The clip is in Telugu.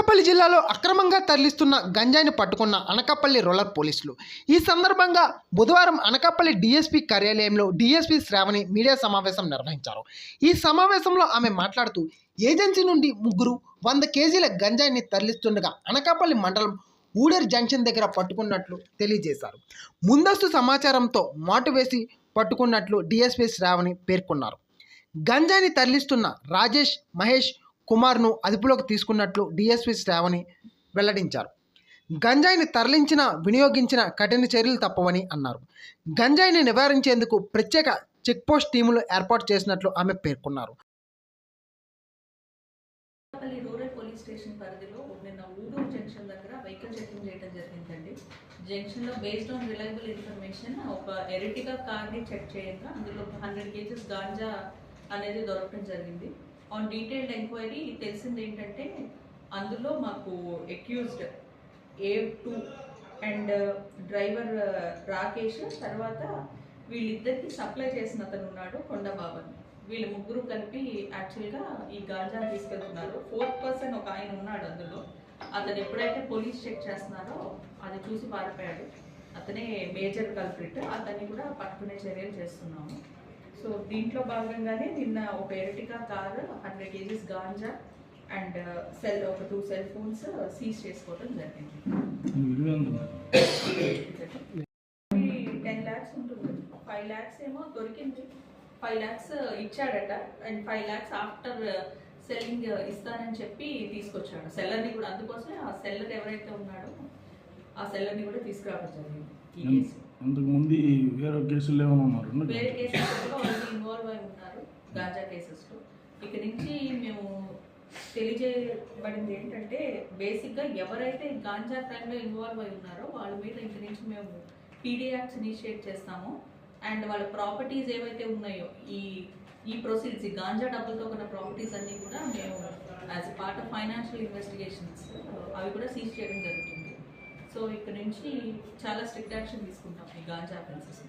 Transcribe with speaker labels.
Speaker 1: అనకాపల్లి జిల్లాలో అక్రమంగా తరలిస్తున్న గంజాయిని పట్టుకున్న అనకాపల్లి రూరల్ పోలీసులు. ఈ సందర్భంగా బుధవారం అనకాపల్లి డీఎస్పీ కార్యాలయంలో డీఎస్పీ శ్రావణి మీడియా సమావేశం నిర్వహించారు. ఈ సమావేశంలో ఆమె మాట్లాడుతూ ఏజెన్సీ నుండి ముగ్గురు వంద కేజీల గంజాయిని తరలిస్తుండగా అనకాపల్లి మండలం ఊడేరు జంక్షన్ దగ్గర పట్టుకున్నట్లు తెలియజేశారు. ముందస్తు సమాచారంతో మాటు వేసి పట్టుకున్నట్లు డీఎస్పీ శ్రావణి పేర్కొన్నారు. గంజాయిని తరలిస్తున్న రాజేష్ మహేష్ కుమార్ను అదుపులోకి తీసుకున్నట్లు డిఎస్పీ శ్రావణి వెల్లడించారు. గంజాయిని తరలించిన వినియోగించిన కఠిన చర్యలు తప్పవని అన్నారు. గంజాయిని నివారించేందుకు ప్రత్యేక చెక్పోస్ట్ టీములు ఏర్పాటు చేసినట్లు ఆమె పేర్కొన్నారు.
Speaker 2: రూరల్ పోలీస్ స్టేషన్ పరిధిలో నిన్న ఊడూరు జంక్షన్ దగ్గర వెహికల్ చెకింగ్ చేయడం జరిగిందండి. జంక్షన్లో బేస్డ్ ఆన్ రిలయబుల్ ఇన్ఫర్మేషన్ ఒక ఎరిటిగా కార్ని చెక్ చేయగా అందులో హండ్రెడ్ కేజెస్ గాంజా అనేది దొరకడం జరిగింది. ఆన్ డీటెయిల్డ్ ఎంక్వైరీ తెలిసింది ఏంటంటే అందులో మాకు accused A two and driver Rakesh తర్వాత వీళ్ళిద్దరికి సప్లై చేసిన అతను ఉన్నాడు కొండబాబన్. వీళ్ళు ముగ్గురు కలిపి యాక్చువల్గా ఈ గాంజా తీసుకెళ్తున్నారు. ఫోర్త్ పర్సన్ ఒక ఆయన ఉన్నాడు అందులో. అతను ఎప్పుడైతే పోలీస్ చెక్ చేస్తున్నారో అది చూసి పారిపోయాడు. అతనే మేజర్ కల్ప్రిట్ అతన్ని కూడా పట్టుకునే చర్యలు చేస్తున్నాము. సో దీంట్లో భాగంగానే నిన్న ఒక Ertiga car hundred kgs ganja and cell ఒక టూ సెల్ ఫోన్స్ సీజ్ చేసుకోవడం జరిగింది. టెన్ ల్యాక్స్ ఉంటుంది. ఫైవ్ ల్యాక్స్ ఏమో దొరికింది. Five lakhs ఇచ్చాడట and five lakhs after selling ఇస్తానని చెప్పి తీసుకొచ్చాడు. సెల్లర్ని కూడా అందుకోసమే ఆ సెల్లర్ ఎవరైతే ఉన్నాడో ఆ సెల్లర్ని కూడా తీసుకురావడం జరిగింది. ఈ కేసు.
Speaker 3: అంతకు ముందు వేరే కేసులు ఏమైనా ఉన్నారు?
Speaker 2: వేరే కేసెస్లో ఇన్వాల్వ్ అయి ఉన్నారు గాంజా కేసెస్లో. ఇక నుంచి మేము తెలియజేయబడింది ఏంటంటే బేసిక్గా ఎవరైతే గాంజా క్రైమ్లో ఇన్వాల్వ్ అయి ఉన్నారో వాళ్ళ మీద ఇంక నుంచి మేము పీడీ యాక్ట్స్ ఇనిషియేట్ చేస్తాము. అండ్ వాళ్ళ ప్రాపర్టీస్ ఏవైతే ఉన్నాయో ఈ ఈ ప్రొసీడ్స్ ఈ గాంజా డబ్బులతో ఉన్న ప్రాపర్టీస్ అన్నీ కూడా మేము as part of financial investigations అవి కూడా సీజ్ చేయడం జరుగుతుంది. సో ఇక్కడ నుంచి చాలా స్ట్రిక్ట్ యాక్షన్ తీసుకుంటాం ఈ గాంజా అఫెన్సెస్